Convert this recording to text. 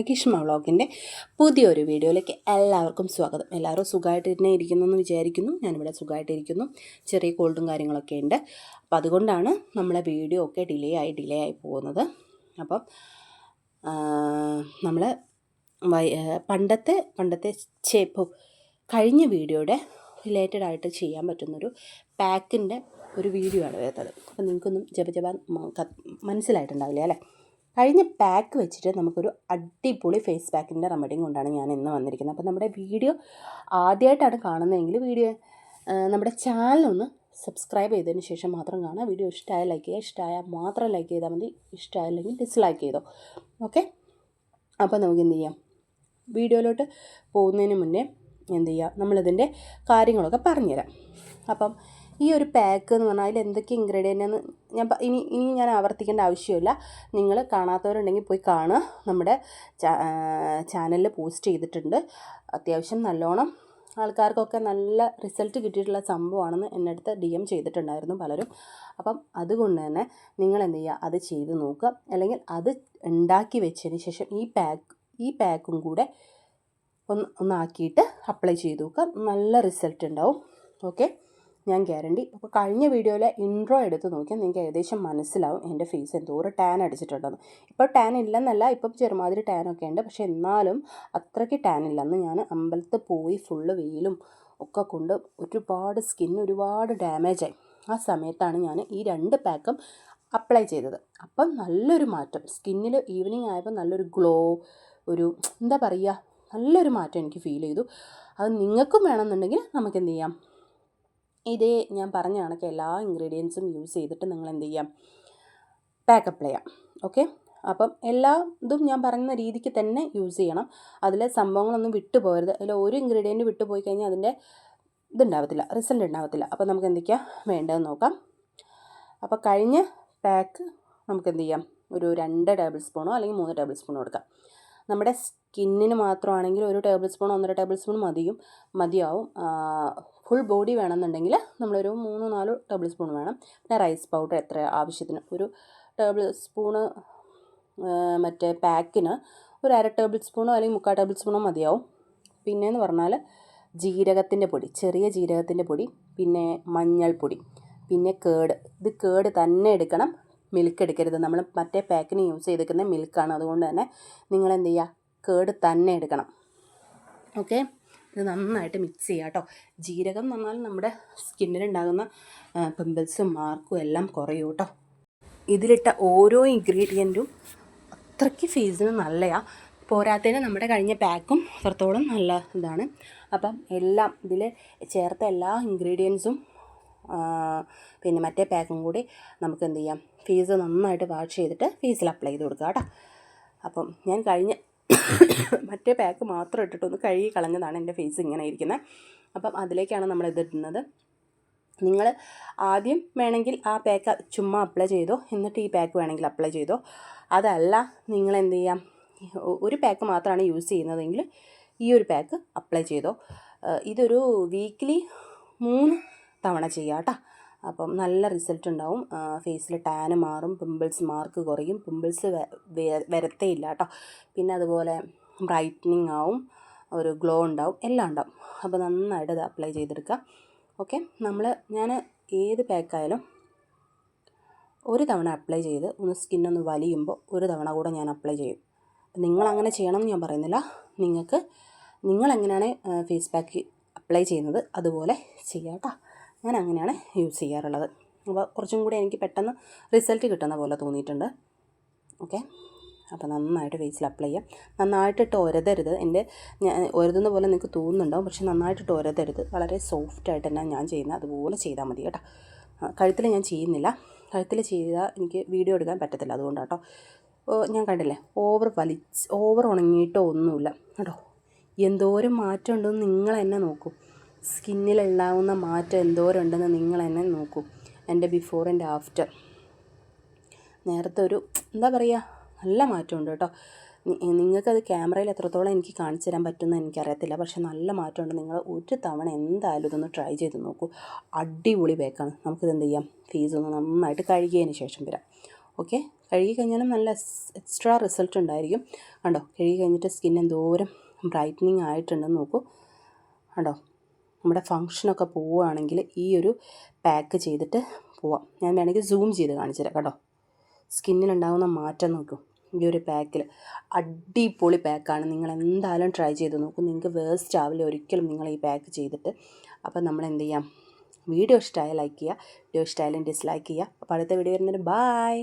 അഗീഷ്മ വ്ളോഗിന്റെ പുതിയൊരു വീഡിയോയിലേക്ക് എല്ലാവർക്കും സ്വാഗതം. എല്ലാവരും സുഖമായിട്ട് തന്നെ ഇരിക്കുന്നു എന്ന് വിചാരിക്കുന്നു. ഞാനിവിടെ സുഖമായിട്ടിരിക്കുന്നു. ചെറിയ കോൾഡും കാര്യങ്ങളൊക്കെ ഉണ്ട്. അപ്പോൾ അതുകൊണ്ടാണ് നമ്മളെ വീഡിയോ ഒക്കെ ഡിലേ ആയി ഡിലേ ആയി പോകുന്നത്. അപ്പം നമ്മൾ പണ്ടത്തെ പണ്ടത്തെ ചേപ്പ് കഴിഞ്ഞ വീഡിയോയുടെ റിലേറ്റഡ് ആയിട്ട് ചെയ്യാൻ പറ്റുന്നൊരു പാക്കിന്റെ ഒരു വീഡിയോ ആണ് വരുന്നത്. അപ്പം നിങ്ങൾക്കൊന്നും ജപ ജപ മനസ്സിലായിട്ടുണ്ടാവില്ല അല്ലേ? കഴിഞ്ഞ പാക്ക് വെച്ചിട്ട് നമുക്കൊരു അടിപൊളി ഫേസ് പാക്കിന്റെ റെമഡിയും കൊണ്ടാണ് ഞാൻ ഇന്ന് വന്നിരിക്കുന്നത്. അപ്പോൾ നമ്മുടെ വീഡിയോ ആദ്യമായിട്ടാണ് കാണുന്നതെങ്കിൽ വീഡിയോ നമ്മുടെ ചാനലൊന്ന് സബ്സ്ക്രൈബ് ചെയ്തതിന് ശേഷം മാത്രം കാണാം വീഡിയോ ഇഷ്ടമായ ലൈക്ക് ചെയ്യുക ഇഷ്ടമായാൽ മാത്രം ലൈക്ക് ചെയ്താൽ മതി. ഇഷ്ടമായില്ലെങ്കിൽ ഡിസ്ലൈക്ക് ചെയ്തോ. ഓക്കെ അപ്പോൾ നമുക്ക് എന്ത് ചെയ്യാം? വീഡിയോയിലോട്ട് പോകുന്നതിന് മുന്നേ എന്ത് ചെയ്യുക നമ്മളിതിന്റെ കാര്യങ്ങളൊക്കെ പറഞ്ഞുതരാം. അപ്പം ഈ ഒരു പാക്ക് എന്ന് പറഞ്ഞാൽ അതിൽ എന്തൊക്കെ ഇൻഗ്രീഡിയന്റ് എന്ന് ഞാൻ ഇനി ഇനി ഞാൻ ആവർത്തിക്കേണ്ട ആവശ്യമില്ല. നിങ്ങൾ കാണാത്തവരുണ്ടെങ്കിൽ പോയി കാണുക. നമ്മുടെ ചാനലിൽ പോസ്റ്റ് ചെയ്തിട്ടുണ്ട്. അത്യാവശ്യം നല്ലോണം ആൾക്കാർക്കൊക്കെ നല്ല റിസൾട്ട് കിട്ടിയിട്ടുള്ള സംഭവമാണെന്ന് എന്റെ അടുത്ത് ഡി എം ചെയ്തിട്ടുണ്ടായിരുന്നു പലരും. അപ്പം അതുകൊണ്ട് തന്നെ നിങ്ങൾ എന്ത് ചെയ്യുക? അത് ചെയ്ത് നോക്കുക. അല്ലെങ്കിൽ അത് ഉണ്ടാക്കി വെച്ചതിന് ശേഷം ഈ പാക്ക് ഈ പാക്കും കൂടെ ഒന്ന് ഒന്നാക്കിയിട്ട് അപ്ലൈ ചെയ്ത് നോക്കുക. നല്ല റിസൾട്ട് ഉണ്ടാവും. ഓക്കെ ഞാൻ ഗ്യാരണ്ടി. അപ്പോൾ കഴിഞ്ഞ വീഡിയോയിലെ ഇൻട്രോ എടുത്ത് നോക്കിയാൽ നിങ്ങൾക്ക് ഏകദേശം മനസ്സിലാവും എന്റെ ഫേസ് എന്തോരം ടാൻ അടിച്ചിട്ടുണ്ടെന്ന്. ഇപ്പോൾ ടാൻ ഇല്ലെന്നല്ല ഇപ്പം ചെറുമാതിരി ഒക്കെ ഉണ്ട്. പക്ഷെ എന്നാലും അത്രയ്ക്ക് ടാൻ ഇല്ലെന്ന് ഞാൻ അമ്പലത്തിൽ പോയി ഫുള്ള് വെയിലും ഒക്കെ കൊണ്ട് ഒരുപാട് സ്കിൻ ഒരുപാട് ഡാമേജായി ആ സമയത്താണ് ഞാൻ ഈ രണ്ട് പാക്കും അപ്ലൈ ചെയ്തത്. അപ്പം നല്ലൊരു മാറ്റം. സ്കിന്നിൽ ഈവനിങ് ആയപ്പോൾ നല്ലൊരു ഗ്ലോ ഒരു എന്താ പറയുക നല്ലൊരു മാറ്റം എനിക്ക് ഫീൽ ചെയ്തു. അത് നിങ്ങൾക്കും വേണമെന്നുണ്ടെങ്കിൽ നമുക്ക് എന്ത് ചെയ്യാം? ഇതേ ഞാൻ പറഞ്ഞ കണക്ക് എല്ലാ ഇൻഗ്രീഡിയൻസും യൂസ് ചെയ്തിട്ട് നിങ്ങൾ എന്ത് ചെയ്യാം? പാക്കപ്പ് ചെയ്യാം. ഓക്കെ അപ്പം എല്ലാ ഇതും ഞാൻ പറയുന്ന രീതിക്ക് തന്നെ യൂസ് ചെയ്യണം. അതിലെ സംഭവങ്ങളൊന്നും വിട്ടു പോകരുത്. അതിൽ ഒരു ഇൻഗ്രീഡിയന്റ് വിട്ടുപോയി കഴിഞ്ഞാൽ അതിന്റെ ഇതുണ്ടാവത്തില്ല റിസൾട്ട് ഉണ്ടാവത്തില്ല. അപ്പോൾ നമുക്ക് എന്തൊക്കെയാണ് വേണ്ടതെന്ന് നോക്കാം. അപ്പോൾ കഴിഞ്ഞ് പാക്ക് നമുക്ക് എന്ത് ചെയ്യാം? ഒരു രണ്ട് ടേബിൾ സ്പൂണോ അല്ലെങ്കിൽ മൂന്ന് ടേബിൾ സ്പൂണോ എടുക്കാം. നമ്മുടെ സ്കിന്നിന് മാത്രമാണെങ്കിൽ ഒരു ടേബിൾ സ്പൂൺ ഒന്നര ടേബിൾ സ്പൂൺ മതിയും മതിയാവും. ഫുൾ ബോഡി വേണമെന്നുണ്ടെങ്കിൽ നമ്മളൊരു മൂന്ന് നാല് ടേബിൾ സ്പൂൺ വേണം. പിന്നെ റൈസ് പൗഡർ എത്ര ആവശ്യത്തിന്? ഒരു ടേബിൾ സ്പൂണ് മറ്റേ പാക്കിന് ഒരു അര ടേബിൾ സ്പൂണോ അല്ലെങ്കിൽ മുക്കാൽ ടേബിൾ സ്പൂണോ മതിയാവും. പിന്നെയെന്ന് പറഞ്ഞാൽ ജീരകത്തിന്റെ പൊടി ചെറിയ ജീരകത്തിന്റെ പൊടി പിന്നെ മഞ്ഞൾപ്പൊടി പിന്നെ കേട്. ഇത് കേട് തന്നെ എടുക്കണം. മിൽക്ക് എടുക്കരുത്. നമ്മൾ മറ്റേ പാക്കിന് യൂസ് ചെയ്തിരിക്കുന്ന മിൽക്കാണ് അതുകൊണ്ട് തന്നെ നിങ്ങൾ എന്ത് ചെയ്യുക? കേട് തന്നെ എടുക്കണം. ഓക്കെ ഇത് നന്നായിട്ട് മിക്സ് ചെയ്യുക കേട്ടോ. ജീരകം എന്ന് പറഞ്ഞാൽ നമ്മുടെ സ്കിന്നിലുണ്ടാകുന്ന പിമ്പിൾസും മാർക്കും എല്ലാം കുറയും കേട്ടോ. ഇതിലിട്ട ഓരോ ഇൻഗ്രീഡിയന്റും അത്രയ്ക്ക് ഫേസിന് നല്ലതാണ് പോരാത്തതിന് നമ്മുടെ കഴിഞ്ഞ പാക്കും അത്രത്തോളം നല്ല ഇതാണ്. അപ്പം എല്ലാം ഇതിൽ ചേർത്ത എല്ലാ ഇൻഗ്രീഡിയൻസും പിന്നെ മറ്റേ പാക്കും കൂടി നമുക്ക് എന്ത് ചെയ്യാം? ഫീസ് നന്നായിട്ട് വാഷ് ചെയ്തിട്ട് ഫീസിൽ അപ്ലൈ ചെയ്ത് കൊടുക്കുക കേട്ടോ. അപ്പം ഞാൻ കഴിഞ്ഞ മറ്റേ പാക്ക് മാത്രം ഇട്ടിട്ടൊന്ന് കഴുകി കളഞ്ഞതാണ് എന്റെ ഫേസ് ഇങ്ങനെ ഇരിക്കുന്നത്. അപ്പം അതിലേക്കാണ് നമ്മൾ ഇതിടുന്നത് നിങ്ങൾ ആദ്യം വേണമെങ്കിൽ ആ പാക്ക് ചുമ്മാ അപ്ലൈ ചെയ്തോ എന്നിട്ട് ഈ പാക്ക് വേണമെങ്കിൽ അപ്ലൈ ചെയ്തോ. അതല്ല നിങ്ങൾ എന്ത് ചെയ്യാം? ഒരു പാക്ക് മാത്രമാണ് യൂസ് ചെയ്യുന്നതെങ്കിൽ ഈ ഒരു പാക്ക് അപ്ലൈ ചെയ്തോ. ഇതൊരു വീക്ക്ലി മൂന്ന് തവണ ചെയ്യുക കേട്ടോ അപ്പം നല്ല റിസൾട്ട് ഉണ്ടാവും. ഫേസിൽ ടാന് മാറും പിമ്പിൾസ് മാർക്ക് കുറയും. പിമ്പിൾസ് വരത്തേ ഇല്ല കേട്ടോ പിന്നെ അതുപോലെ ബ്രൈറ്റനിങ് ആവും ഒരു ഗ്ലോ ഉണ്ടാവും എല്ലാം ഉണ്ടാവും. അപ്പോൾ നന്നായിട്ട് ഇത് അപ്ലൈ ചെയ്തെടുക്കുക. ഓക്കെ നമ്മൾ ഞാൻ ഏത് പാക്കായാലും ഒരു തവണ അപ്ലൈ ചെയ്ത് ഒന്ന് സ്കിന്നൊന്ന് വലിയുമ്പോൾ ഒരു തവണ കൂടെ ഞാൻ അപ്ലൈ ചെയ്യും. നിങ്ങൾ അങ്ങനെ ചെയ്യണം എന്ന് ഞാൻ പറയുന്നില്ല. നിങ്ങൾക്ക് നിങ്ങൾ എങ്ങനെയാണ് ഫേസ് പാക്ക് അപ്ലൈ ചെയ്യുന്നത്? അതുപോലെ ചെയ്യാം കേട്ടോ ഞാൻ അങ്ങനെയാണ് യൂസ് ചെയ്യാറുള്ളത്. അപ്പോൾ കുറച്ചും കൂടി എനിക്ക് പെട്ടെന്ന് റിസൾട്ട് കിട്ടുന്ന പോലെ തോന്നിയിട്ടുണ്ട്. ഓക്കെ. അപ്പോൾ നന്നായിട്ട് ഫേസിൽ അപ്ലൈ ചെയ്യാം. നന്നായിട്ടിട്ട് ഒരതരുത്. എന്റെ ഞാൻ ഒരതുന്ന പോലെ നിങ്ങൾക്ക് തോന്നുന്നുണ്ടാവും. പക്ഷെ നന്നായിട്ടിട്ട് ഒരതരുത്. വളരെ സോഫ്റ്റായിട്ട് തന്നെ ഞാൻ ചെയ്യുന്നത് അതുപോലെ ചെയ്താൽ മതി കേട്ടോ. കഴുത്തിൽ ഞാൻ ചെയ്യുന്നില്ല. കഴുത്തിൽ ചെയ്താൽ എനിക്ക് വീഡിയോ എടുക്കാൻ പറ്റത്തില്ല അതുകൊണ്ടാണ് കേട്ടോ. ഞാൻ കണ്ടില്ലേ? ഓവർ വലിച്ച് ഓവർ ഉണങ്ങിയിട്ടോ ഒന്നുമില്ല. കേട്ടോ. എന്തോരം മാറ്റം ഉണ്ടെന്ന് നിങ്ങൾ എന്നെ നോക്കൂ. സ്കിന്നിലുണ്ടാകുന്ന മാറ്റം എന്തോരുണ്ടെന്ന് നിങ്ങൾ തന്നെ നോക്കൂ. എന്റെ ബിഫോർ ആൻഡ് ആഫ്റ്റർ നേരത്തെ ഒരു എന്താ പറയുക നല്ല മാറ്റമുണ്ട് കേട്ടോ. നിങ്ങൾക്കത് ക്യാമറയിൽ എത്രത്തോളം എനിക്ക് കാണിച്ചു തരാൻ പറ്റുമെന്ന് എനിക്കറിയത്തില്ല. പക്ഷേ നല്ല മാറ്റമുണ്ട്. നിങ്ങൾ ഒരു തവണ എന്തായാലും ഇതൊന്ന് ട്രൈ ചെയ്ത് നോക്കൂ. അടിപൊളി ബേക്കാണ് നമുക്കിത് എന്ത് ചെയ്യാം? ഫീസ് ഒന്ന് നന്നായിട്ട് കഴുകിയതിന് ശേഷം വരാം. ഓക്കെ കഴുകി കഴിഞ്ഞാലും നല്ല എക്സ്ട്രാ റിസൾട്ട് ഉണ്ടായിരിക്കും. കണ്ടോ? കഴുകി കഴിഞ്ഞിട്ട് സ്കിൻ എന്തോരം ബ്രൈറ്റനിങ് ആയിട്ടുണ്ടെന്ന് നോക്കൂ. കണ്ടോ? നമ്മുടെ ഫങ്ഷനൊക്കെ പോവുകയാണെങ്കിൽ ഈ ഒരു പാക്ക് ചെയ്തിട്ട് പോവാം. ഞാൻ വേണമെങ്കിൽ സൂം ചെയ്ത് കാണിച്ചു തരാം കേട്ടോ. സ്കിന്നിനുണ്ടാകുന്ന മാറ്റം നോക്കൂ. ഈ ഒരു പാക്കിൽ അടിപൊളി പാക്കാണ് നിങ്ങൾ എന്തായാലും ട്രൈ ചെയ്ത് നോക്കൂ. നിങ്ങൾക്ക് വേസ്റ്റ് ആവില്ല. ഒരിക്കലും നിങ്ങൾ ഈ പാക്ക് ചെയ്തിട്ട്. അപ്പം നമ്മൾ എന്ത് ചെയ്യാം? വീഡിയോ ഇഷ്ടമായ ലൈക്ക് ചെയ്യുക. വീഡിയോ ഇഷ്ടമായാലും ഡിസ്ലൈക്ക് ചെയ്യുക. അപ്പോൾ അടുത്ത വീഡിയോ വരുന്നതിന് ബായ്